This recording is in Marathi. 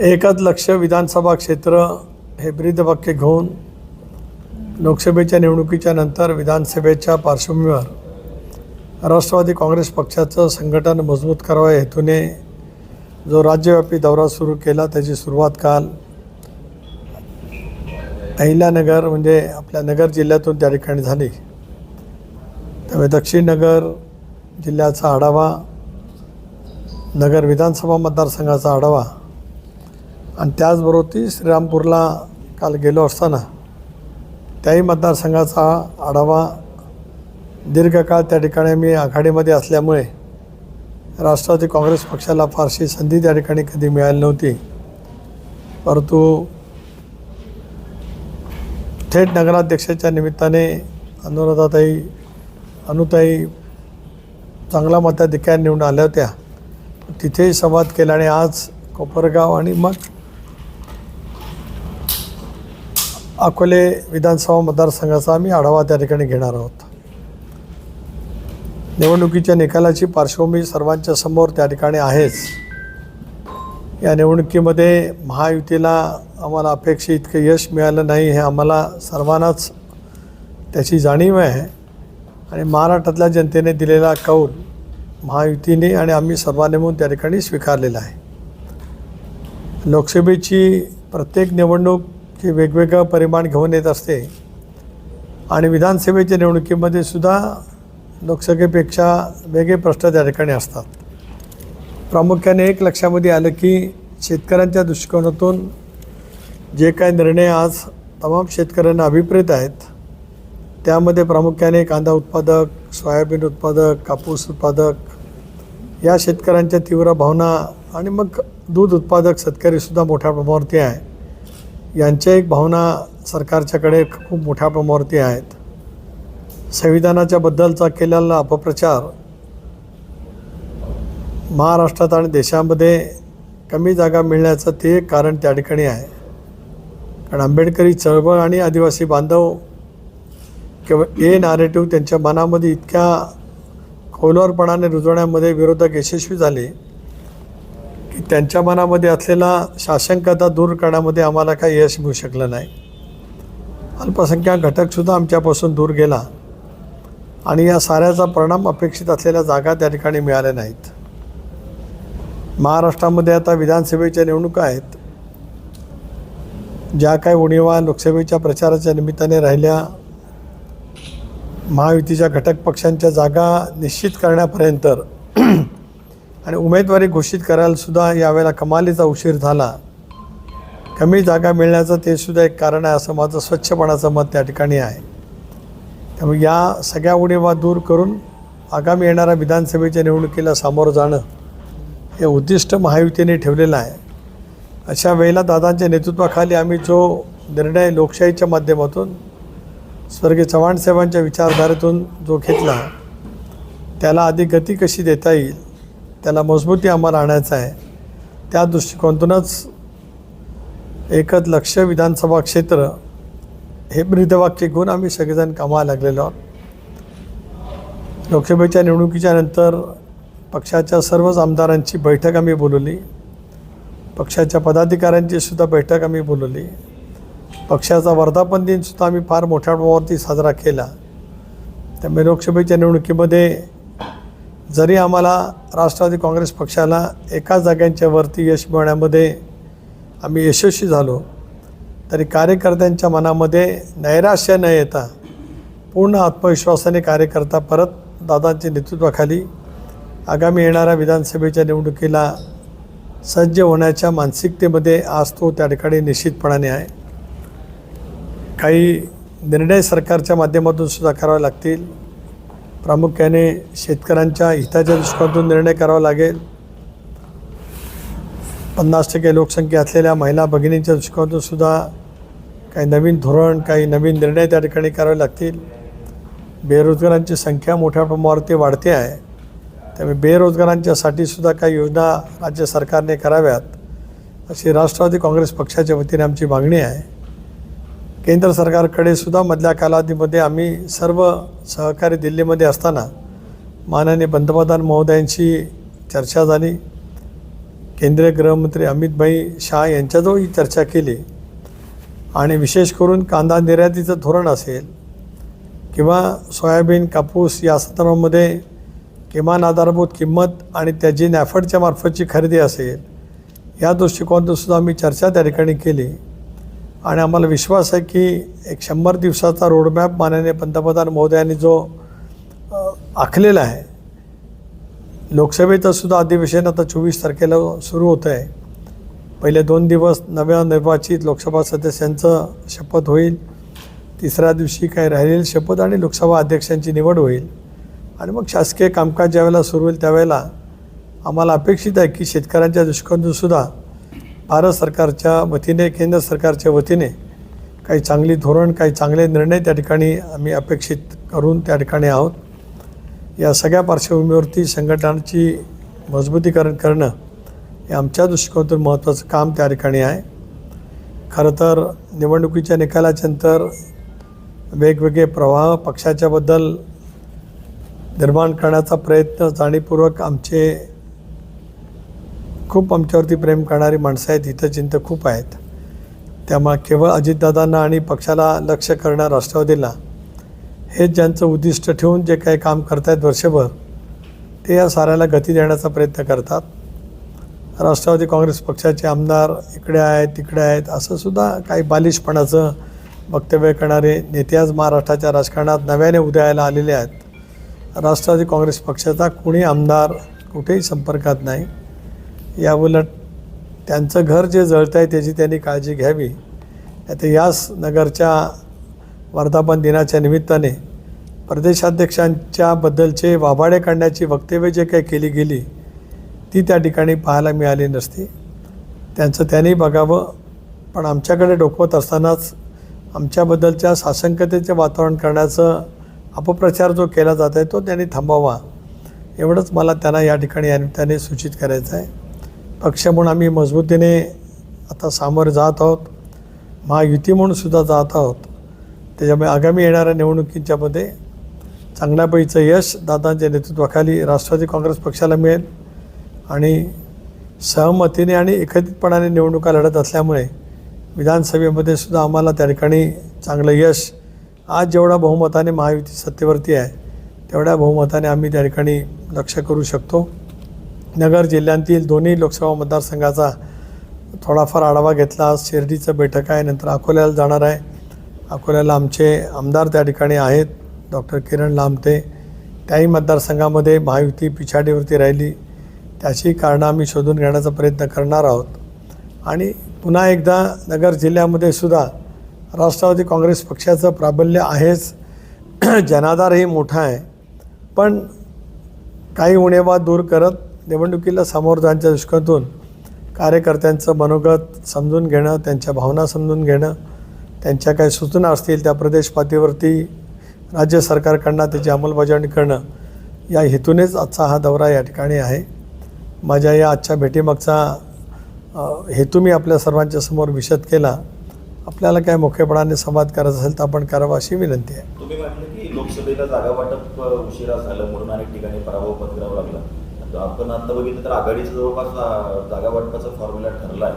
एकच लक्ष विधानसभा क्षेत्र हे ब्रीदवाक्य घेऊन लोकसभेच्या निवडणुकीच्या नंतर विधानसभेच्या पार्श्वभूमीवर राष्ट्रवादी काँग्रेस पक्षाचं संघटन मजबूत करावं या हेतूने जो राज्यव्यापी दौरा सुरू केला त्याची सुरुवात काल अहिल्यानगर म्हणजे आपल्या नगर जिल्ह्यातून त्या ठिकाणी झाली. त्यामुळे दक्षिण नगर जिल्ह्याचा आढावा नगर विधानसभा मतदारसंघाचा आढावा आणि त्याचबरोबर ती श्रीरामपूरला काल गेलो असताना त्याही मतदारसंघाचा आढावा दीर्घकाळ त्या ठिकाणी मी आघाडीमध्ये असल्यामुळे राष्ट्रवादी काँग्रेस पक्षाला फारशी संधी त्या ठिकाणी कधी मिळाली नव्हती. परंतु थेट नगराध्यक्षाच्या निमित्ताने अनुराधाताई अनुताई चांगला मताधिकार निवडून आल्या होत्या. तिथेही संवाद केला आणि आज कोपरगाव आणि मग अकोले विधानसभा मतदारसंघाचा आम्ही आढावा त्या ठिकाणी घेणार आहोत. निवडणुकीच्या निकालाची पार्श्वभूमी सर्वांच्या समोर त्या ठिकाणी आहेच. या निवडणुकीमध्ये महायुतीला आम्हाला अपेक्षित इतकं यश मिळालं नाही हे आम्हाला सर्वांनाच त्याची जाणीव आहे. आणि महाराष्ट्रातल्या जनतेने दिलेला कौल महायुतीने आणि आम्ही सर्वांनी म्हणून त्या ठिकाणी स्वीकारलेला आहे. लोकसभेची प्रत्येक निवडणूक ही वेगवेगळं परिमाण घेऊन येत असते. आणि विधानसभेच्या निवडणुकीमध्ये सुद्धा लोकसभेपेक्षा वेगळे प्रश्न त्या ठिकाणी असतात. प्रामुख्याने एक लक्षामध्ये आलं की शेतकऱ्यांच्या दृष्टिकोनातून जे काही निर्णय आज तमाम शेतकऱ्यांना अभिप्रेत आहेत त्यामध्ये प्रामुख्याने कांदा उत्पादक सोयाबीन उत्पादक कापूस उत्पादक या शेतकऱ्यांच्या तीव्र भावना आणि मग दूध उत्पादक शेतकरीसुद्धा मोठ्या प्रमाणावरती आहे. यांच्या एक भावना सरकारच्याकडे खूप मोठ्या प्रमाणावरती आहेत. संविधानाच्या बद्दलचा केलेला अपप्रचार महाराष्ट्रात आणि देशामध्ये कमी जागा मिळण्याचं ते एक कारण त्या ठिकाणी आहे. कारण आंबेडकरी चळवळ आणि आदिवासी बांधव किंवा ए नारेटिव्ह त्यांच्या मनामध्ये इतक्या खोलवरपणाने रुजवण्यामध्ये विरोधक यशस्वी झाले. त्यांच्या मनामध्ये असलेला शासनकता दूर करण्यामध्ये आम्हाला काही यश मिळू शकलं नाही. अल्पसंख्याक घटकसुद्धा आमच्यापासून दूर गेला आणि या साऱ्याचा परिणाम अपेक्षित असलेल्या जागा त्या ठिकाणी मिळाल्या नाहीत. महाराष्ट्रामध्ये आता विधानसभेच्या निवडणुका आहेत. ज्या काही उणीवा लोकसभेच्या प्रचाराच्या निमित्ताने राहिल्या महायुतीच्या घटक पक्षांच्या जागा निश्चित करण्यापर्यंत आणि उमेदवारी घोषित करायला सुद्धा यावेळेला कमालीचा उशीर झाला. कमी जागा मिळण्याचं ते सुद्धा एक कारण आहे असं माझं स्वच्छपणाचं मत त्या ठिकाणी आहे. त्यामुळे या सगळ्या उणीवा दूर करून आगामी येणाऱ्या विधानसभेच्या निवडणुकीला सामोरं जाणं हे उद्दिष्ट महायुतीने ठेवलेलं आहे. अशा वेळेला दादांच्या नेतृत्वाखाली आम्ही जो निर्णय लोकशाहीच्या माध्यमातून स्वर्गीय चव्हाण साहेबांच्या विचारधारेतून जो घेतला त्याला अधिक गती कशी देता येईल त्याला मजबूती आम्हाला आणायचं आहे. त्या दृष्टिकोनातूनच एकच लक्ष विधानसभा क्षेत्र हे ब्रीदवाक्य घेऊन आम्ही सगळेजण कामाला लागलेलो आहोत. लोकसभेच्या निवडणुकीच्या नंतर पक्षाच्या सर्वच आमदारांची बैठक आम्ही बोलवली. पक्षाच्या पदाधिकाऱ्यांची सुद्धा बैठक आम्ही बोलवली. पक्षाचा वर्धापन दिनसुद्धा आम्ही फार मोठ्या प्रमाणावरती साजरा केला. त्यामुळे लोकसभेच्या निवडणुकीमध्ये जरी आम्हाला राष्ट्रवादी काँग्रेस पक्षाला एका जाग्यांच्या वरती यश मिळवण्यामध्ये आम्ही यशस्वी झालो तरी कार्यकर्त्यांच्या मनामध्ये नैराश्य न येता पूर्ण आत्मविश्वासाने कार्यकर्ता परत दादांच्या नेतृत्वाखाली आगामी येणाऱ्या विधानसभेच्या निवडणुकीला सज्ज होण्याच्या मानसिकतेमध्ये आज तो त्या ठिकाणी निश्चितपणाने आहे. काही निर्णय सरकारच्या माध्यमातून सुद्धा करावे लागतील. प्रामुख्याने शेतकऱ्यांच्या हिताच्या दृष्टिकोनातून निर्णय करावा लागेल. पन्नास टक्के लोकसंख्या असलेल्या महिला भगिनींच्या दृष्टिकोनातून सुद्धा काही नवीन धोरण काही नवीन निर्णय त्या ठिकाणी करावे लागतील. बेरोजगारांची संख्या मोठ्या प्रमाणावरती वाढते आहे. त्यामुळे बेरोजगारांच्यासाठी सुद्धा काही योजना राज्य सरकारने कराव्यात. अशी राष्ट्रवादी काँग्रेस पक्षाच्या वतीने आमची मागणी आहे. केंद्र सरकारकडे सुद्धा मधल्या कालावधीमध्ये आम्ही सर्व सहकारी दिल्लीमध्ये असताना माननीय पंतप्रधान महोदयांशी चर्चा झाली. केंद्रीय गृहमंत्री अमितभाई शहा यांच्याजवळही चर्चा केली. आणि विशेष करून कांदा निर्यातीचं धोरण असेल किंवा सोयाबीन कापूस या संदर्भामध्ये किमान आधारभूत किंमत आणि त्याची नॅफडच्या मार्फतची खरेदी असेल या दृष्टिकोनातून सुद्धा आम्ही चर्चा त्या ठिकाणी केली. आणि आम्हाला विश्वास आहे की एक शंभर दिवसाचा रोडमॅप माननीय पंतप्रधान महोदयांनी जो आखलेला आहे लोकसभेचं सुद्धा अधिवेशन आता चोवीस तारखेला सुरू होतं आहे. पहिले दोन दिवस नव्या निर्वाचित लोकसभा सदस्यांचं शपथ होईल तिसऱ्या दिवशी काही राहिलेली शपथ आणि लोकसभा अध्यक्षांची निवड होईल. आणि मग शासकीय कामकाज ज्यावेळेला सुरू होईल त्यावेळेला आम्हाला अपेक्षित आहे की शेतकऱ्यांच्या दृष्टिकोनातूनसुद्धा भारत सरकारच्या वतीने केंद्र सरकारच्या वतीने काही चांगली धोरण काही चांगले निर्णय त्या ठिकाणी आम्ही अपेक्षित करून त्या ठिकाणी आहोत. या सगळ्या पार्श्वभूमीवरती संघटनांची मजबूतीकरण करणं हे आमच्या दृष्टिकोनातून महत्त्वाचं काम त्या ठिकाणी आहे. खरं तर निवडणुकीच्या निकालाच्या नंतर वेगवेगळे प्रवाह पक्षाच्याबद्दल निर्माण करण्याचा प्रयत्न जाणीवपूर्वक आमचे खूप आमच्यावरती प्रेम करणारी माणसं आहेत हितचिंत खूप आहेत. त्यामुळे केवळ अजितदादांना आणि पक्षाला लक्ष करणं राष्ट्रवादीला हेच ज्यांचं उद्दिष्ट ठेवून जे काही काम करतायत वर्षभर ते या साऱ्याला गती देण्याचा प्रयत्न करतात. राष्ट्रवादी काँग्रेस पक्षाचे आमदार इकडे आहेत तिकडे आहेत असं सुद्धा काही बालिशपणाचं वक्तव्य करणारे नेते आज महाराष्ट्राच्या राजकारणात नव्याने उदयाला आलेले आहेत. राष्ट्रवादी काँग्रेस पक्षाचा कुणी आमदार कुठेही संपर्कात नाही. याउलट त्यांचं घर जे जळतं आहे त्याची त्यांनी काळजी घ्यावी. आता याच नगरच्या वर्धापन दिनाच्या निमित्ताने प्रदेशाध्यक्षांच्याबद्दलचे वाभाडे काढण्याची वक्तव्य जे काही केली गेली ती त्या ठिकाणी पाहायला मिळाली नसती. त्यांचं त्यांनी बघावं पण आमच्याकडे डोकवत असतानाच आमच्याबद्दलच्या साशंकतेचे वातावरण करण्याचं अपप्रचार जो केला जात आहे तो त्यांनी थांबावा एवढंच मला त्यांना या ठिकाणी या निमित्ताने सूचित करायचं आहे पक्ष म्हणून आम्ही मजबूतीने आता सामोरे जात आहोत. महायुती म्हणून सुद्धा जात आहोत. त्याच्यामुळे आगामी येणाऱ्या निवडणुकींच्यामध्ये चांगल्यापैकीचं यश दादांच्या नेतृत्वाखाली राष्ट्रवादी काँग्रेस पक्षाला मिळेल. आणि सहमतीने आणि एकत्रितपणाने निवडणुका लढत असल्यामुळे विधानसभेमध्ये सुद्धा आम्हाला त्या ठिकाणी चांगलं यश आज जेवढा बहुमताने महायुती सत्तेवरती आहे तेवढ्या बहुमताने आम्ही त्या ठिकाणी लक्ष करू शकतो. नगर जिल्ह्यातील दोन्ही लोकसभा मतदारसंघाचा थोडाफार आढावा घेतला. आज शिर्डीचं बैठक आहे. नंतर अकोल्याला जाणार आहे. अकोल्याला आमचे आमदार त्या ठिकाणी आहेत. डॉक्टर किरण लांबते त्याही मतदारसंघामध्ये महायुती पिछाडीवरती राहिली. त्याची कारणं आम्ही शोधून घेण्याचा प्रयत्न करणार आहोत. आणि पुन्हा एकदा नगर जिल्ह्यामध्ये सुद्धा राष्ट्रवादी काँग्रेस पक्षाचं प्राबल्य आहेच. जनाधारही मोठा आहे. पण काही उणेवा दूर करत निवडणुकीला सामोरं जाण्याच्या दृष्टीकोनातून कार्यकर्त्यांचं मनोगत समजून घेणं त्यांच्या भावना समजून घेणं त्यांच्या काही सूचना असतील त्या प्रदेश पातळीवरती राज्य सरकारकडनं त्याची अंमलबजावणी करणं या हेतूनेच आजचा हा दौरा या ठिकाणी आहे. माझ्या या आजच्या भेटीमागचा हेतू मी आपल्या सर्वांच्या समोर विशद केला. आपल्याला काय मोकळेपणाने संवाद करायचा असेल तर आपण करावा अशी विनंती आहे. तुम्ही म्हटलं की लोकसभेला जागा वाटप उशिरा झालं म्हणून अनेक ठिकाणी पराभव पत्करावा लागला. आपण आता बघितलं तर आघाडीचं जवळपास जागा वाटपाचा फॉर्म्युला ठरला आहे